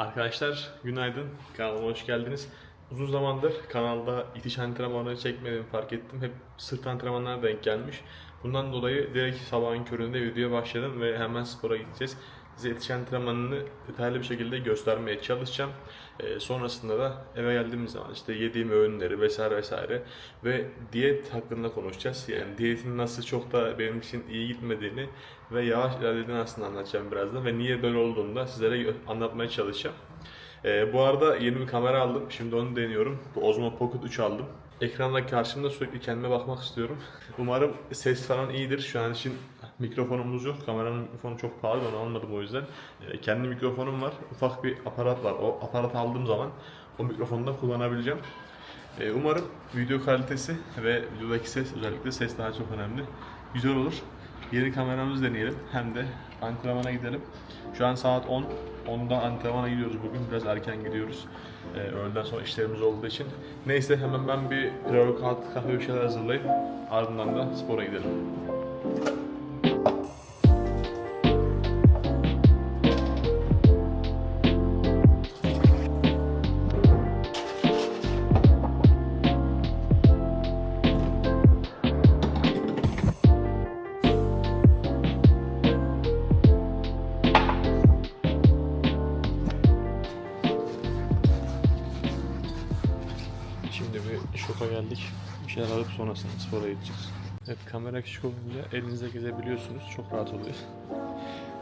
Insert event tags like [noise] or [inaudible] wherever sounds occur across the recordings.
Arkadaşlar günaydın. Kanalıma hoş geldiniz. Uzun zamandır kanalda itiş antrenmanları çekmediğimi fark ettim. Hep sırt antrenmanlarına denk gelmiş. Bundan dolayı direkt sabahın köründe videoya başladım ve hemen spora gideceğiz. Size itiş antrenmanını detaylı bir şekilde göstermeye çalışacağım. Ee, sonrasında da eve geldiğimiz zaman işte yediğim öğünleri vesaire vesaire ve diyet hakkında konuşacağız. Yani diyetin nasıl çok da benim için iyi gitmediğini ve yavaş ilerlediğini aslında anlatacağım birazdan ve niye böyle olduğunu da sizlere anlatmaya çalışacağım. Ee, bu arada yeni bir kamera aldım. Şimdi onu deniyorum. Bu Osmo Pocket 3 aldım. Ekranda karşımda sürekli kendime bakmak istiyorum. Umarım ses falan iyidir. Şu an için mikrofonumuz yok. Kameranın mikrofonu çok pahalı. Onu almadım o yüzden. Ee, kendi mikrofonum var. Ufak bir aparat var. O aparat aldığım zaman o mikrofonu da kullanabileceğim. Ee, umarım video kalitesi ve videodaki ses özellikle ses daha çok önemli. Güzel olur. Yeni kameramızı deneyelim. Hem de antrenmana gidelim. Şu an saat 10. 10'da antrenmana gidiyoruz bugün. Biraz erken gidiyoruz. Ee, öğleden sonra işlerimiz olduğu için. Neyse hemen ben bir pre-workout kahve bir şeyler hazırlayıp ardından da spora gidelim. Sonrasında spora gideceğiz. Evet kamera küçük olunca elinizde gezebiliyorsunuz. Çok rahat oluyor.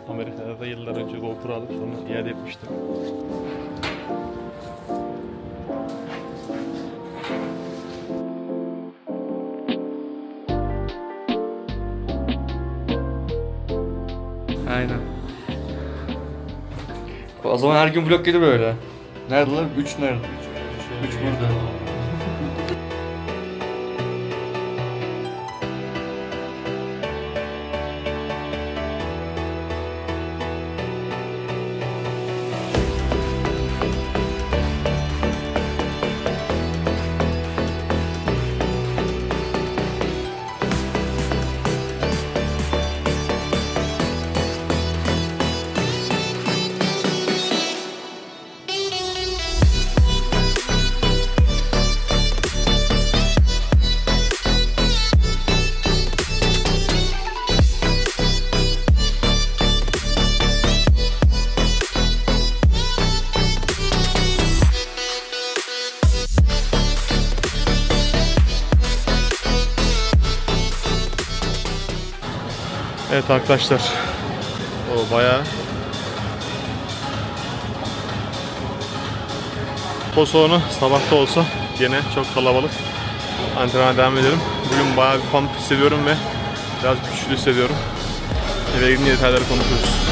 Amerika'da da yıllar önce GoPro alıp sonra iade etmiştim. Aynen. O zaman her gün vlog gelir böyle. Nerede lan? 3 nerede? 3 burada. Evet arkadaşlar. O bayağı salonu sabahta olsa yine çok kalabalık. Antrenmana devam edelim. Bugün bayağı bir pump hissediyorum ve biraz güçlü hissediyorum. Eve gidince detayları konuşuruz.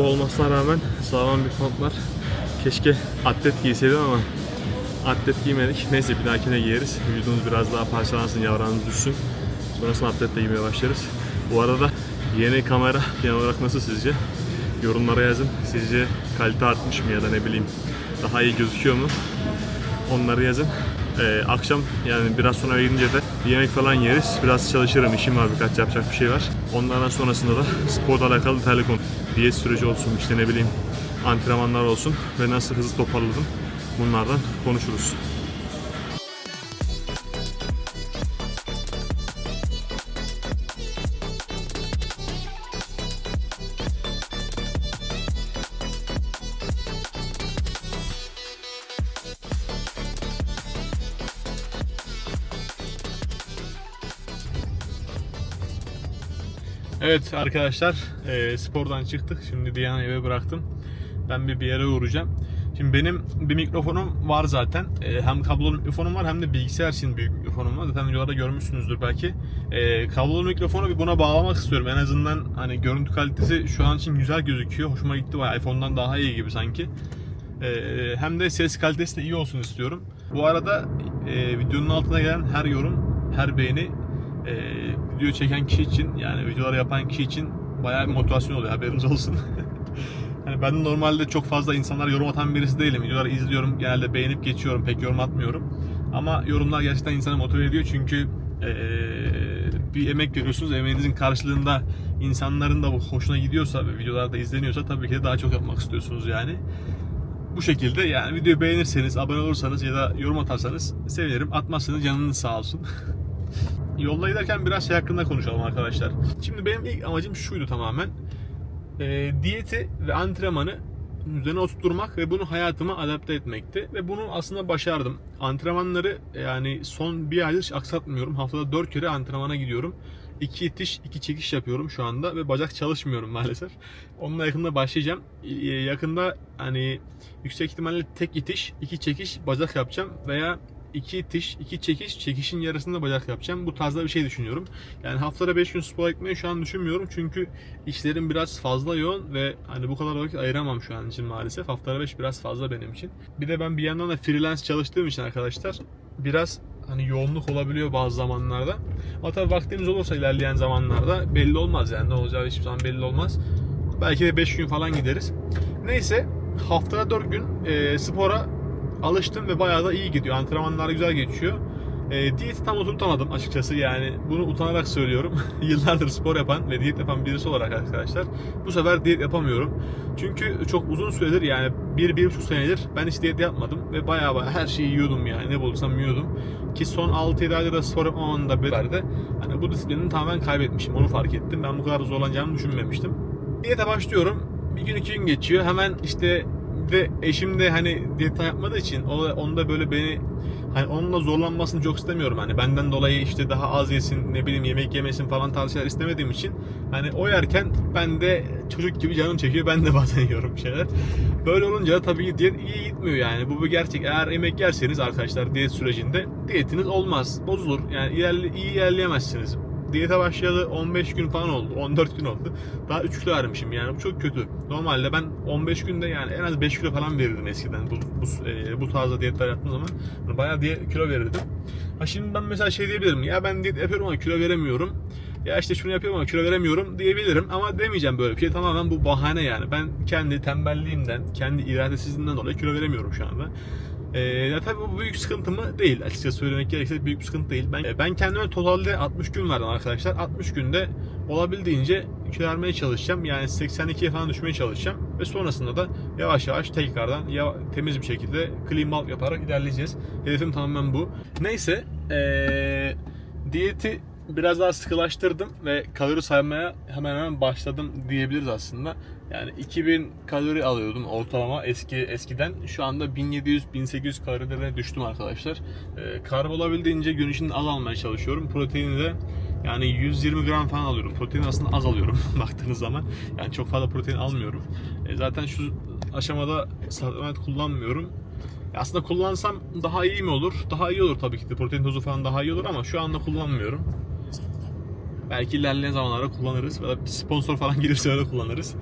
Sabah olmasına rağmen sağlam bir pump var. Keşke atlet giyseydim ama atlet giymedik. Neyse bir dahakine giyeriz. Vücudumuz biraz daha parçalansın, yavranımız düşsün. Sonrasında atletle giymeye başlarız. Bu arada yeni kamera genel olarak nasıl sizce? Yorumlara yazın. Sizce kalite artmış mı ya da ne bileyim daha iyi gözüküyor mu? Onları yazın. Ee, akşam yani biraz sonra eve gidince de yemek falan yeriz. Biraz çalışırım. işim var birkaç yapacak bir şey var. Onlardan sonrasında da sporla alakalı detaylı konu. Diyet süreci olsun işte ne bileyim antrenmanlar olsun ve nasıl hızlı toparladım. Bunlardan konuşuruz. Evet arkadaşlar e, spordan çıktık. Şimdi Diyana'yı eve bıraktım. Ben bir bir yere uğrayacağım. Şimdi benim bir mikrofonum var zaten. Ee, hem kablolu mikrofonum var hem de bilgisayar için büyük mikrofonum var. Zaten videolarda görmüşsünüzdür belki. Ee, kablolu mikrofonu bir buna bağlamak istiyorum. En azından hani görüntü kalitesi şu an için güzel gözüküyor. Hoşuma gitti bayağı. iPhone'dan daha iyi gibi sanki. Ee, hem de ses kalitesi de iyi olsun istiyorum. Bu arada e, videonun altına gelen her yorum, her beğeni e, video çeken kişi için yani videoları yapan kişi için bayağı bir motivasyon oluyor haberiniz olsun. [laughs] hani ben normalde çok fazla insanlar yorum atan birisi değilim. Videoları izliyorum genelde beğenip geçiyorum pek yorum atmıyorum. Ama yorumlar gerçekten insanı motive ediyor çünkü e, bir emek veriyorsunuz. Emeğinizin karşılığında insanların da hoşuna gidiyorsa ve videolarda izleniyorsa tabii ki de daha çok yapmak istiyorsunuz yani. Bu şekilde yani videoyu beğenirseniz, abone olursanız ya da yorum atarsanız sevinirim. Atmazsanız canınız sağ olsun. [laughs] Yolda giderken biraz şey hakkında konuşalım arkadaşlar. Şimdi benim ilk amacım şuydu tamamen. Ee, diyeti ve antrenmanı düzene oturtturmak ve bunu hayatıma adapte etmekti. Ve bunu aslında başardım. Antrenmanları yani son bir aydır aksatmıyorum. Haftada 4 kere antrenmana gidiyorum. 2 itiş, 2 çekiş yapıyorum şu anda ve bacak çalışmıyorum maalesef. Onunla yakında başlayacağım. Ee, Yakında hani yüksek ihtimalle tek itiş, 2 çekiş, bacak yapacağım veya iki itiş, iki çekiş, çekişin yarısında bacak yapacağım. Bu tarzda bir şey düşünüyorum. Yani haftada 5 gün spor gitmeyi şu an düşünmüyorum. Çünkü işlerim biraz fazla yoğun ve hani bu kadar vakit ayıramam şu an için maalesef. Haftada 5 biraz fazla benim için. Bir de ben bir yandan da freelance çalıştığım için arkadaşlar biraz hani yoğunluk olabiliyor bazı zamanlarda. Ama tabii vaktiniz olursa ilerleyen zamanlarda belli olmaz yani ne olacağı hiçbir zaman belli olmaz. Belki de 5 gün falan gideriz. Neyse haftada 4 gün e, spora alıştım ve bayağı da iyi gidiyor. Antrenmanlar güzel geçiyor. E, diyeti tam oturtamadım açıkçası yani bunu utanarak söylüyorum. [laughs] Yıllardır spor yapan ve diyet yapan birisi olarak arkadaşlar bu sefer diyet yapamıyorum. Çünkü çok uzun süredir yani bir, bir buçuk senedir ben hiç diyet yapmadım ve bayağı bayağı her şeyi yiyordum yani ne bulursam yiyordum. Ki son 6-7 ayda da spor yapmamın da beraber hani bu disiplinini tamamen kaybetmişim onu fark ettim. Ben bu kadar zorlanacağımı düşünmemiştim. Diyete başlıyorum. Bir gün iki gün geçiyor. Hemen işte de eşim de hani diyet yapmadığı için onu da böyle beni hani onunla zorlanmasını çok istemiyorum hani benden dolayı işte daha az yesin ne bileyim yemek yemesin falan tarzı şeyler istemediğim için hani o yerken ben de çocuk gibi canım çekiyor ben de [laughs] bazen yiyorum şeyler. Böyle olunca tabii ki diyet iyi gitmiyor yani bu bir gerçek. Eğer yemek yerseniz arkadaşlar diyet sürecinde diyetiniz olmaz bozulur yani ilerle, iyi ilerleyemezsiniz diyete başlayalı 15 gün falan oldu. 14 gün oldu. Daha 3 kilo vermişim yani bu çok kötü. Normalde ben 15 günde yani en az 5 kilo falan verirdim eskiden bu, bu, e, bu tarzda diyetler yaptığım zaman. Yani bayağı diye kilo verirdim. Ha şimdi ben mesela şey diyebilirim. Ya ben diyet yapıyorum ama kilo veremiyorum. Ya işte şunu yapıyorum ama kilo veremiyorum diyebilirim ama demeyeceğim böyle bir şey. Tamamen bu bahane yani. Ben kendi tembelliğimden, kendi iradesizliğimden dolayı kilo veremiyorum şu anda. Ya tabii bu büyük sıkıntı mı? Değil. Açıkçası söylemek gerekirse büyük bir sıkıntı değil. Ben, ben kendime totalde 60 gün verdim arkadaşlar. 60 günde olabildiğince kilo vermeye çalışacağım. Yani 82'ye falan düşmeye çalışacağım. Ve sonrasında da yavaş yavaş tekrardan ya, temiz bir şekilde clean bulk yaparak ilerleyeceğiz. Hedefim tamamen bu. Neyse ee, diyeti biraz daha sıkılaştırdım ve kalori saymaya hemen hemen başladım diyebiliriz aslında. Yani 2000 kalori alıyordum ortalama eski eskiden. Şu anda 1700-1800 kalorilere düştüm arkadaşlar. Ee, karb olabildiğince gün içinde az almaya çalışıyorum. Proteini de yani 120 gram falan alıyorum. Protein aslında az alıyorum [laughs] baktığınız zaman. Yani çok fazla protein almıyorum. E, zaten şu aşamada supplement kullanmıyorum. Ya Aslında kullansam daha iyi mi olur? Daha iyi olur tabii ki de. Protein tozu falan daha iyi olur ama şu anda kullanmıyorum. Belki ilerleyen zamanlarda kullanırız. Ya da bir sponsor falan gelirse öyle kullanırız.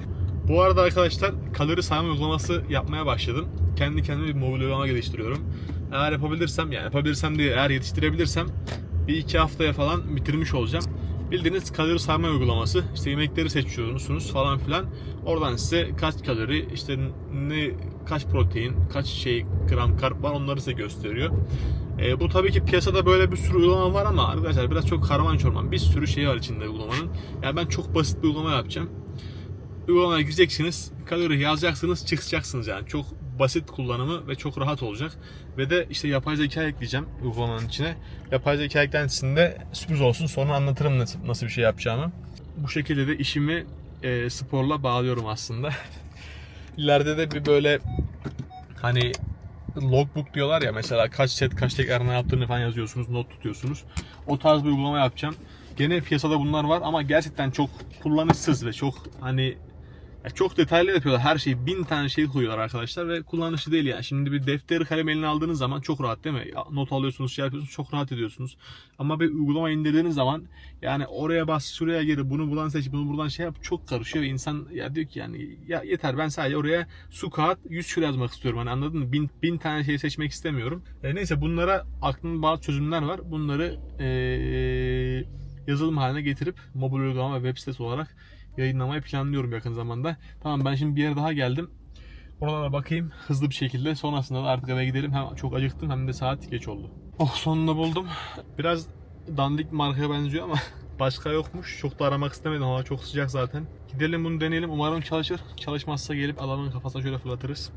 Bu arada arkadaşlar kalori sayma uygulaması yapmaya başladım. Kendi kendime bir mobil uygulama geliştiriyorum. Eğer yapabilirsem yani yapabilirsem diye eğer yetiştirebilirsem bir iki haftaya falan bitirmiş olacağım. Bildiğiniz kalori sayma uygulaması. İşte yemekleri seçiyorsunuz falan filan. Oradan size kaç kalori, işte ne kaç protein, kaç şey gram karp var onları size gösteriyor. E, bu tabii ki piyasada böyle bir sürü uygulama var ama arkadaşlar biraz çok karman çorman. Bir sürü şey var içinde uygulamanın. Yani ben çok basit bir uygulama yapacağım. Uygulamaya gireceksiniz, kalori yazacaksınız, çıkacaksınız yani. Çok basit kullanımı ve çok rahat olacak. Ve de işte yapay zeka ekleyeceğim uygulamanın içine. Yapay zeka eklentisinde sürpriz olsun sonra anlatırım nasıl, nasıl bir şey yapacağımı. Bu şekilde de işimi e, sporla bağlıyorum aslında. [laughs] İleride de bir böyle hani logbook diyorlar ya mesela kaç set kaç tekrar ne yaptığını falan yazıyorsunuz not tutuyorsunuz. O tarz bir uygulama yapacağım. Gene piyasada bunlar var ama gerçekten çok kullanışsız ve çok hani Ya çok detaylı yapıyorlar. Her şeyi bin tane şey koyuyorlar arkadaşlar ve kullanışlı değil yani. Şimdi bir defteri kalem eline aldığınız zaman çok rahat değil mi? Not alıyorsunuz, şey yapıyorsunuz, çok rahat ediyorsunuz. Ama bir uygulama indirdiğiniz zaman yani oraya bas, şuraya gir, bunu buradan seç, bunu buradan şey yap çok karışıyor ve insan ya diyor ki yani ya yeter ben sadece oraya su kağıt 100 şur yazmak istiyorum. Hani anladın mı? Bin, bin tane şey seçmek istemiyorum. E, neyse bunlara aklımda bazı çözümler var. Bunları eee yazılım haline getirip mobil uygulama ve web sitesi olarak yayınlamayı planlıyorum yakın zamanda. Tamam ben şimdi bir yere daha geldim. Oralara bakayım hızlı bir şekilde. Sonrasında da artık eve gidelim. Hem çok acıktım hem de saat geç oldu. Oh sonunda buldum. Biraz dandik markaya benziyor ama [laughs] başka yokmuş. Çok da aramak istemedim. Hava çok sıcak zaten. Gidelim bunu deneyelim. Umarım çalışır. Çalışmazsa gelip adamın kafasına şöyle fırlatırız.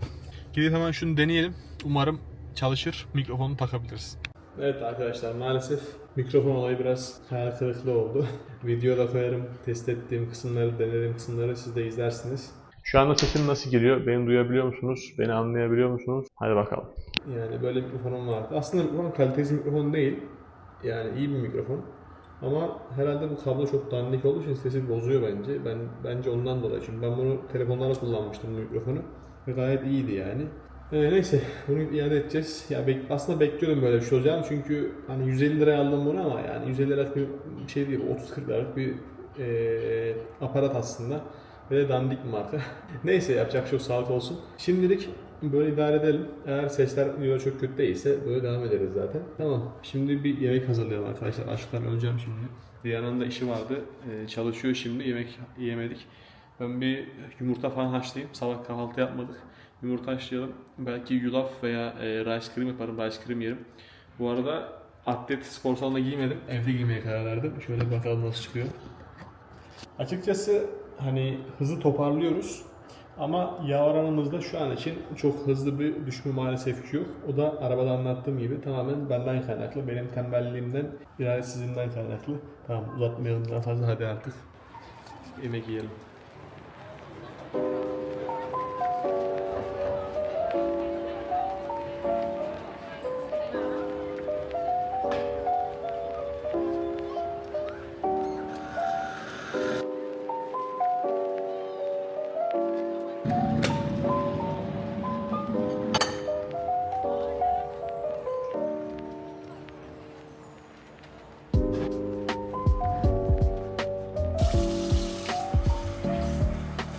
Gidip hemen şunu deneyelim. Umarım çalışır. Mikrofonu takabiliriz. Evet arkadaşlar maalesef mikrofon olayı biraz hayal kırıklığı oldu. [laughs] Videoda koyarım test ettiğim kısımları, denediğim kısımları siz de izlersiniz. Şu anda sesim nasıl geliyor? Beni duyabiliyor musunuz? Beni anlayabiliyor musunuz? Hadi bakalım. Yani böyle mikrofonum vardı. Aslında mikrofon kalitesi mikrofon değil. Yani iyi bir mikrofon. Ama herhalde bu kablo çok dandik olduğu için sesi bozuyor bence. Ben bence ondan dolayı. Çünkü ben bunu telefonlara kullanmıştım bu mikrofonu. Ve gayet iyiydi yani. Ee, neyse bunu iade edeceğiz. Ya bek- aslında bekliyordum böyle bir şey olacağını çünkü hani 150 liraya aldım bunu ama yani 150 liralık bir şey değil 30-40 liralık bir eee, aparat aslında ve de dandik marka. [laughs] neyse yapacak çok sağlık olsun. Şimdilik böyle idare edelim. Eğer sesler videoda çok kötü değilse böyle devam ederiz zaten. Tamam. Şimdi bir yemek hazırlayalım arkadaşlar. Açlıktan öleceğim şimdi. Diyana'nın da işi vardı. Ee, çalışıyor şimdi. Yemek yiyemedik. Ben bir yumurta falan haşlayayım. Sabah kahvaltı yapmadık. Yumurta haşlayalım. Belki yulaf veya e, rice cream yaparım. Rice cream yerim. Bu arada atlet spor salonuna giymedim. Evde giymeye karar verdim. Şöyle bakalım nasıl çıkıyor. Açıkçası hani hızı toparlıyoruz. Ama yağ oranımızda şu an için çok hızlı bir düşme maalesef ki yok. O da arabada anlattığım gibi tamamen benden kaynaklı. Benim tembelliğimden, iradesizliğimden kaynaklı. Tamam uzatmayalım daha fazla hadi artık. Yemek yiyelim.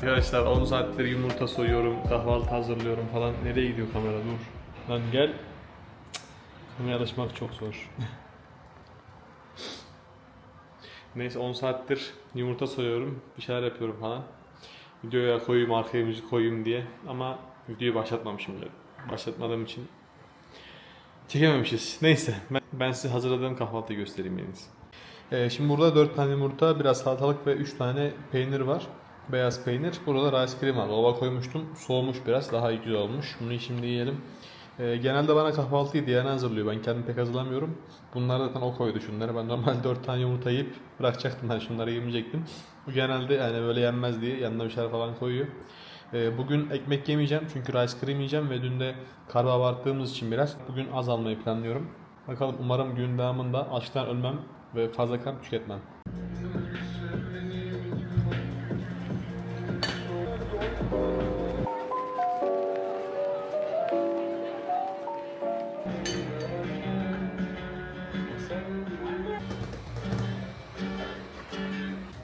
Arkadaşlar 10 saattir yumurta soyuyorum, kahvaltı hazırlıyorum falan. Nereye gidiyor kamera? Dur. Lan gel. Kameraya alışmak çok zor. Neyse 10 saattir yumurta soyuyorum, bir şeyler yapıyorum falan. Videoya koyayım, arkaya müzik koyayım diye. Ama videoyu başlatmamışım bile. Başlatmadığım için çekememişiz. Neyse ben, ben size hazırladığım kahvaltıyı göstereyim en iyisi. Ee, şimdi burada 4 tane yumurta, biraz salatalık ve 3 tane peynir var. Beyaz peynir. Burada da rice cream var. Dolaba koymuştum. Soğumuş biraz. Daha iyi güzel olmuş. Bunu şimdi yiyelim. Ee, genelde bana kahvaltıyı diğerine hazırlıyor. Ben kendim pek hazırlamıyorum. Bunlar zaten o koydu şunları. Ben normalde [laughs] 4 tane yumurta yiyip bırakacaktım. Ben şunları yemeyecektim. Bu genelde yani böyle yenmez diye yanına bir şeyler falan koyuyor. Ee, bugün ekmek yemeyeceğim çünkü rice cream yiyeceğim ve dün de karbo abarttığımız için biraz bugün az almayı planlıyorum. Bakalım umarım gün devamında açlıktan ölmem ve fazla kan tüketmem.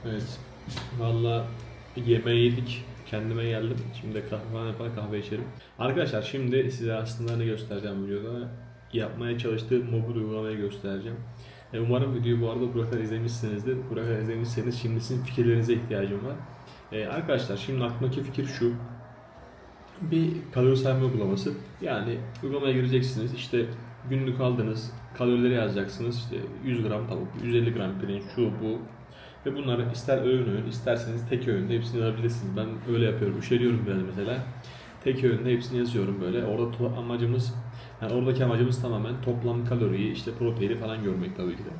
Evet. Valla yemeği yedik. Kendime geldim. Şimdi de kahve yapar kahve içerim. Arkadaşlar şimdi size aslında ne göstereceğim videoda? Yapmaya çalıştığım mobil uygulamayı göstereceğim. E, umarım videoyu bu arada Burak'a izlemişsinizdir. Burak'a izlemişseniz şimdi sizin fikirlerinize ihtiyacım var. E, arkadaşlar şimdi aklımdaki fikir şu. Bir kalori sayma uygulaması. Yani uygulamaya gireceksiniz. İşte günlük aldığınız kalorileri yazacaksınız. İşte 100 gram tavuk, 150 gram pirinç, şu bu. Ve bunları ister öğün öğün, isterseniz tek öğünde hepsini yazabilirsiniz. Ben öyle yapıyorum. Üşeniyorum biraz mesela. Tek öğünde hepsini yazıyorum böyle. Orada amacımız, yani oradaki amacımız tamamen toplam kaloriyi, işte proteini falan görmek tabii ki de.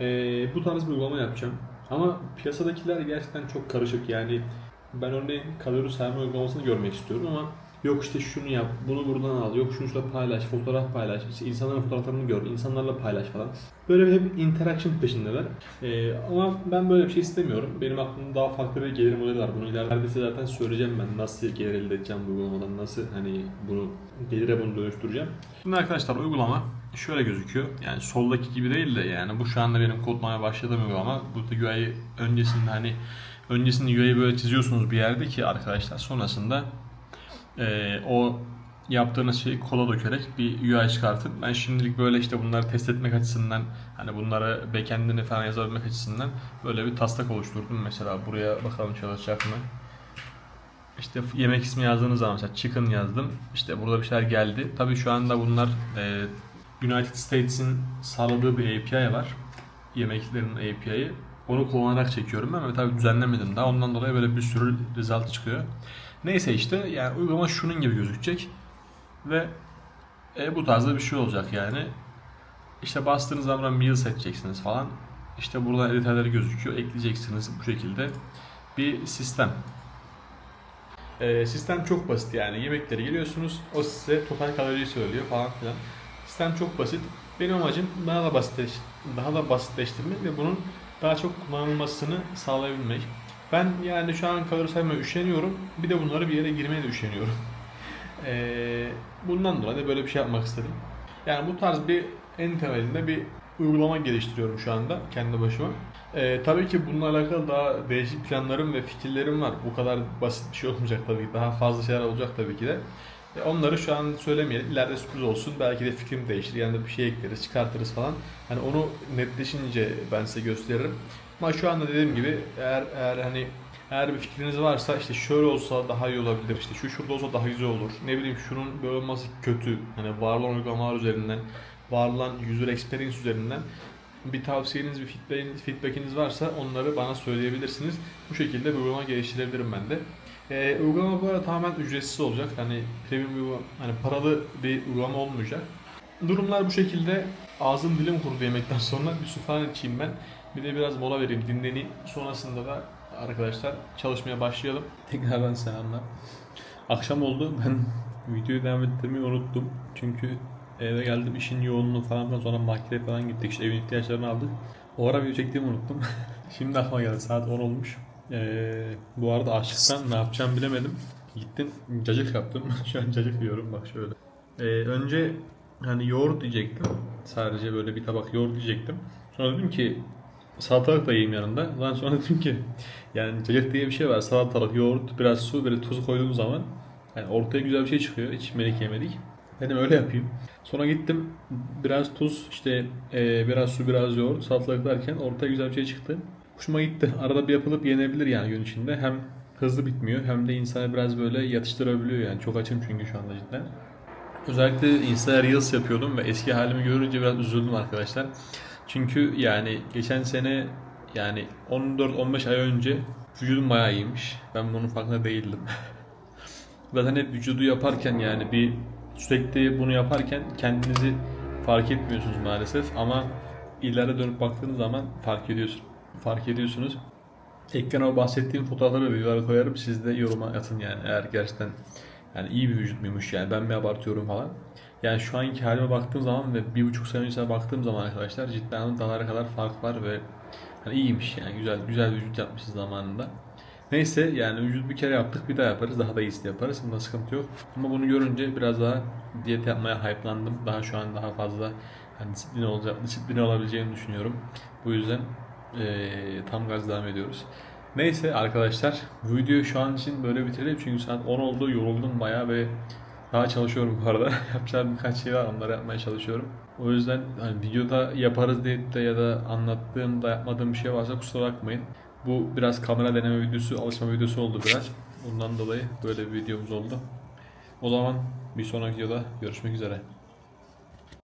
Ee, bu tarz bir uygulama yapacağım. Ama piyasadakiler gerçekten çok karışık. Yani ben örneğin kalori sayma uygulamasını görmek istiyorum ama Yok işte şunu yap, bunu buradan al, yok şunu şurada paylaş, fotoğraf paylaş, işte insanların fotoğraflarını gör, insanlarla paylaş falan. Böyle hep interaction peşindeler. Ee, ama ben böyle bir şey istemiyorum. Benim aklımda daha farklı bir gelir modeli var. Bunu ileride size zaten söyleyeceğim ben nasıl gelir elde edeceğim bu uygulamadan, nasıl hani bunu gelire bunu dönüştüreceğim. Şimdi arkadaşlar uygulama şöyle gözüküyor. Yani soldaki gibi değil de yani bu şu anda benim kodlamaya başladığım uygulama. Burada UI'yi öncesinde hani öncesinde UI'yi böyle çiziyorsunuz bir yerde ki arkadaşlar sonrasında eee, o yaptığınız şeyi kola dökerek bir UI çıkartın. Ben şimdilik böyle işte bunları test etmek açısından hani bunları backend'ini falan yazabilmek açısından böyle bir taslak oluşturdum. Mesela buraya bakalım çalışacak mı? İşte yemek ismi yazdığınız zaman mesela chicken yazdım. İşte burada bir şeyler geldi. Tabii şu anda bunlar e, United States'in sağladığı bir API var. Yemeklerin API'yi. Onu kullanarak çekiyorum ama tabii düzenlemedim daha. Ondan dolayı böyle bir sürü result çıkıyor. Neyse işte yani uygulama şunun gibi gözükecek. Ve e, bu tarzda bir şey olacak yani. İşte bastığınız zaman meal seçeceksiniz falan. İşte burada editörleri gözüküyor. Ekleyeceksiniz bu şekilde bir sistem. Ee, sistem çok basit yani yemekleri geliyorsunuz o size total kaloriyi söylüyor falan filan. Sistem çok basit. Benim amacım daha da basitleş, daha da basitleştirmek ve bunun daha çok kullanılmasını sağlayabilmek. Ben yani şu an kalori saymaya üşeniyorum. Bir de bunları bir yere girmeye de üşeniyorum. [laughs] Ee, bundan dolayı da böyle bir şey yapmak istedim. Yani bu tarz bir en temelinde bir uygulama geliştiriyorum şu anda kendi başıma. Ee, tabii ki bununla alakalı daha değişik planlarım ve fikirlerim var. Bu kadar basit bir şey olmayacak tabii ki. Daha fazla şeyler olacak tabii ki de. E, onları şu an söylemeyelim. İleride sürpriz olsun. Belki de fikrim değişir. Yani bir şey ekleriz, çıkartırız falan. Hani onu netleşince ben size gösteririm. Ama şu anda dediğim gibi eğer eğer hani eğer bir fikriniz varsa işte şöyle olsa daha iyi olabilir. işte şu şurada olsa daha güzel olur. Ne bileyim şunun böyle olması kötü. Hani var olan uygulamalar üzerinden, var olan user experience üzerinden bir tavsiyeniz, bir feedbackiniz, feedbackiniz varsa onları bana söyleyebilirsiniz. Bu şekilde bir uygulama geliştirebilirim ben de. Ee, uygulama bu arada tamamen ücretsiz olacak. Hani premium hani paralı bir uygulama olmayacak. Durumlar bu şekilde. Ağzım dilim kurudu yemekten sonra. Bir su içeyim ben. Bir de biraz mola vereyim, dinleneyim. Sonrasında da arkadaşlar çalışmaya başlayalım. Tekrardan selamlar. Akşam oldu. Ben [laughs] videoyu devam ettirmeyi unuttum. Çünkü eve geldim işin yoğunluğu falan filan sonra markete falan gittik. İşte evin ihtiyaçlarını aldık. O ara video çektiğimi unuttum. [laughs] Şimdi aklıma geldi. Saat 10 olmuş. Ee, bu arada açlıktan ne yapacağımı bilemedim. Gittim cacık yaptım. [laughs] Şu an cacık yiyorum bak şöyle. Ee, önce hani yoğurt diyecektim. Sadece böyle bir tabak yoğurt diyecektim. Sonra dedim ki salatalık da yiyeyim yanında. Ondan sonra [laughs] dedim ki yani cacık diye bir şey var. Salatalık, yoğurt, biraz su, böyle tuz koyduğum zaman yani ortaya güzel bir şey çıkıyor. Hiç melik yemedik. Dedim öyle yapayım. Sonra gittim biraz tuz, işte eee, biraz su, biraz yoğurt, salatalık derken ortaya güzel bir şey çıktı. Hoşuma gitti. Arada bir yapılıp yenebilir yani gün içinde. Hem hızlı bitmiyor hem de insanı biraz böyle yatıştırabiliyor yani. Çok açım çünkü şu anda cidden. Özellikle Insta Reels yapıyordum ve eski halimi görünce biraz üzüldüm arkadaşlar. Çünkü yani geçen sene yani 14-15 ay önce vücudum bayağı iyiymiş. Ben bunun farkında değildim. [laughs] Zaten hep vücudu yaparken yani bir sürekli bunu yaparken kendinizi fark etmiyorsunuz maalesef ama ileride dönüp baktığınız zaman fark ediyorsun. Fark ediyorsunuz. Ekrana o bahsettiğim fotoğrafları ve videoları koyarım. Siz de yoruma atın yani eğer gerçekten yani iyi bir vücut muymuş yani ben mi abartıyorum falan. Yani şu anki halime baktığım zaman ve bir buçuk sene öncesine baktığım zaman arkadaşlar cidden dağlara kadar fark var ve hani iyiymiş yani güzel güzel vücut yapmışız zamanında. Neyse yani vücut bir kere yaptık bir daha yaparız daha da iyisini yaparız bunda sıkıntı yok. Ama bunu görünce biraz daha diyet yapmaya hype'landım. Daha şu an daha fazla hani disiplin olacak, disiplin olabileceğini düşünüyorum. Bu yüzden eee, tam gaz devam ediyoruz. Neyse arkadaşlar bu videoyu şu an için böyle bitirelim çünkü saat 10 oldu yoruldum bayağı ve daha çalışıyorum bu arada. [laughs] Yapacağım birkaç şey var onları yapmaya çalışıyorum. O yüzden hani videoda yaparız deyip de ya da anlattığım da yapmadığım bir şey varsa kusura bakmayın. Bu biraz kamera deneme videosu, alışma videosu oldu biraz. Bundan dolayı böyle bir videomuz oldu. O zaman bir sonraki videoda görüşmek üzere.